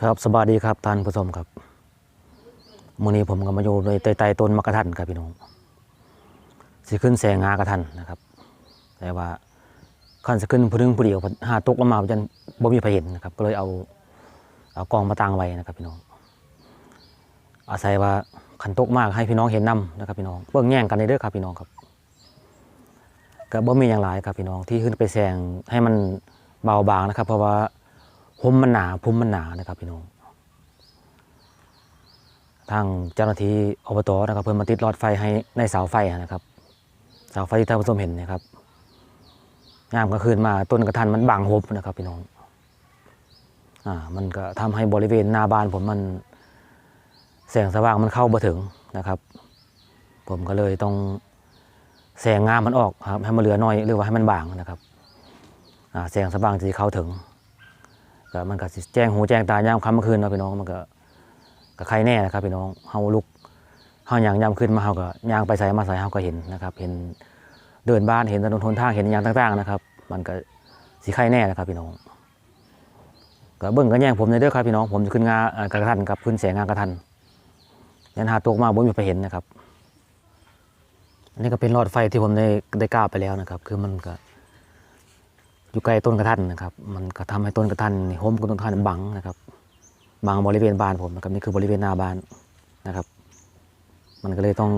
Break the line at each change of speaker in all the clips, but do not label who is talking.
ครับสบายดีครับท่านผู้ชมครับมื้อนี้ผมก็มาอยู่ในใต้ต้นมะกะทันครับพี่น้องสิขึ้นแสงงากระทันนะครับ แต่ว่าคันสิขึ้นผู้นึงผู้เดียวหาตกลงมาจนบ่มีใครเห็นนะครับ ก็เลยเอาเอากองมาตั้งไว้นะครับ พี่น้อง อาศัยว่าคันตกมากให้พี่น้องเห็นนํนะครับ พี่น้องเบิ่งแย่งกันในเด้อครับพี่น้องครับก็บ่มีอย่างหลายครับพี่น้องที่ขึ้นไปแซงให้มันเบาบางนะครับ เพราะว่า พมมันหนาพมมันหนานะครับพี่น้องทางเจ้าหน้าที่อบตนะครับเพิ่นมาติดหลอดไฟให้ในเสาไฟนะครับเสาไฟที่ท่านผู้ชมเห็นนะครับยามกลางคืนมาต้นกระทันมันบังหบนะครับพี่น้องอ่ามันก็ทำให้บริเวณหน้าบ้านผมมันแสงสว่างมันเข้าบ่ถึงนะครับ ผมก็เลยต้องแสงงามมันออกครับให้มันเหลือน้อยหรือว่าให้มันบางนะครับอ่าแสงสว่างจะเข้าถึง ก็มันก็แจ้งหูแจ้งตายามค่ำคืนเนาะพี่น้องมันก็ก็ใครแน่นะครับพี่น้องเฮาลุกเฮาอย่างยามขึ้นมาเฮาก็ย่างไปใส่มาใส่เฮาก็เห็นนะครับเห็นเดินบ้านเห็นถนนหนทางเห็นอย่างต่างๆนะครับ มันก็สิใครแน่นะครับพี่น้องก็เบิ่งกันแย่งผมในเด้อครับพี่น้องผมจะขึ้นงากระทันกับขึ้นแสงงากระทันยันหาตัวมาบ่มีไปเห็นนะครับอันนี้ก็เป็นหลอดไฟที่ผมได้ได้กล้าไปแล้วนะครับ คือมันก็ อยู่ใกล้ต้นกระทันนะครับ มันก็ทำให้ต้นกระทันนี่มกับต้นกระทันบังนะครับบังบริเวณบ้านผมนะครับนี่คือบริเวณหน้าบ้านนะครับ มันก็เลยต้อง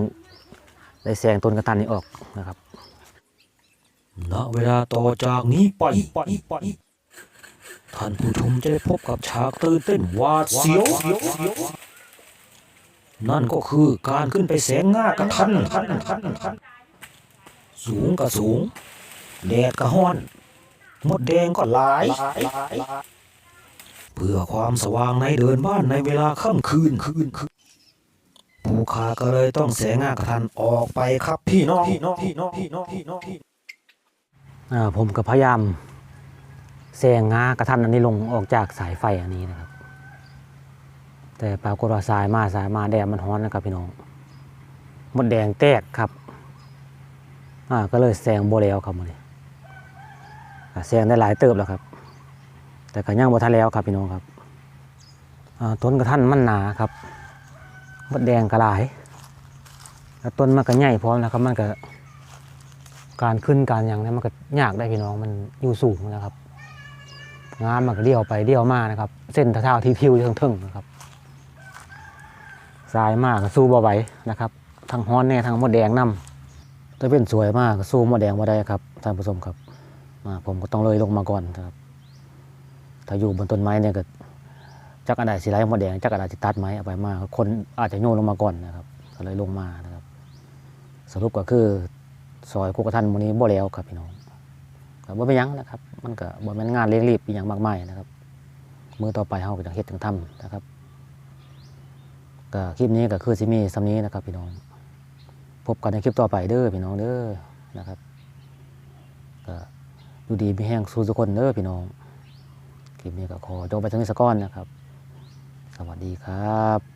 ได้แซงต้นกระทันนี้ออกนะครับ
ณเวลาต่อจากนี้ไปท่านผู้ชมจะได้พบกับฉากตื่นเต้นวาดเสียว นั่นก็คือการขึ้นไปแสงง่ากระทันทันทันทันสูงก็สูงแดดก็ห้อน มดแดงก็หลาย เพื่อความสว่างในเดินบ้านในเวลาค่ำคืนคืนคืนผู้ค้าก็เลยต้องแสงง่ากระทันออกไปครับพี่น้องพี่น้องพี่น้องพี่น้องพี่น้องพี่
ผมก็พยายามแซงงากระทันอันนี้ลงออกจากสายไฟอันนี้นะครับ แต่ปรากฏว่าสายมาสายมาแดดมันร้อนนะครับพี่น้องมดแดงแตกครับ อ่าก็เลยแซงโบแล้วครับมัน แซงได้หลายเติบแล้วครับ แต่ก็ยังบ่ทันแล้วครับพี่น้องครับต้นกระทันมันหนาครับมดแดงก็หลายแล้วต้นมันก็ใหญ่พร้อมนะครับ มันก็การขึ้นการยังเนี่ยมันก็ยากได้พี่น้องมันอยู่สูงนะครับงามมันก็เดี่ยวไปเดี่ยวมานะครับ เส้นเท้าที่ทิวๆทึ่งๆนะครับสายมากก็สู้บ่ไหวนะครับทั้งฮ้อนแน่ทั้งมดแดงนํถ้าเป็นสวยมากก็สู้มดแดงบ่ได้ครับท่านผู้ชมครับ อ่าผมก็ต้องเลยลงมาก่อนครับ ถ้าอยู่บนต้นไม้เนี่ยก็จักอันใดสิไล่มดแดงจักอันใดสิตัดไม้เอาไปมาคนอาจจะโยนลงมาก่อนนะครับก็เลยลงมานะครับ สรุปก็คือซอยกุกระทันมูนี้บ่แล้วครับพี่น้องก็บ่เป็นยังนะครับ มันก็บ่แม่นงานเร่งรีบอีหยังมากมายนะครับมือต่อไปเฮาก็จะเฮ็ดถึงทำนะครับก็คลิปนี้ก็คือสิมีสำนี้นะครับพี่น้อง พบกันในคลิปต่อไปเด้อพี่น้องเด้อนะครับ อยู่ดีมีแห้งสู้ทุกคนเด้อพี่น้องคลิปนี้ก็ขอจบไปทั้งนี้สักก้อนนะครับ สวัสดีครับ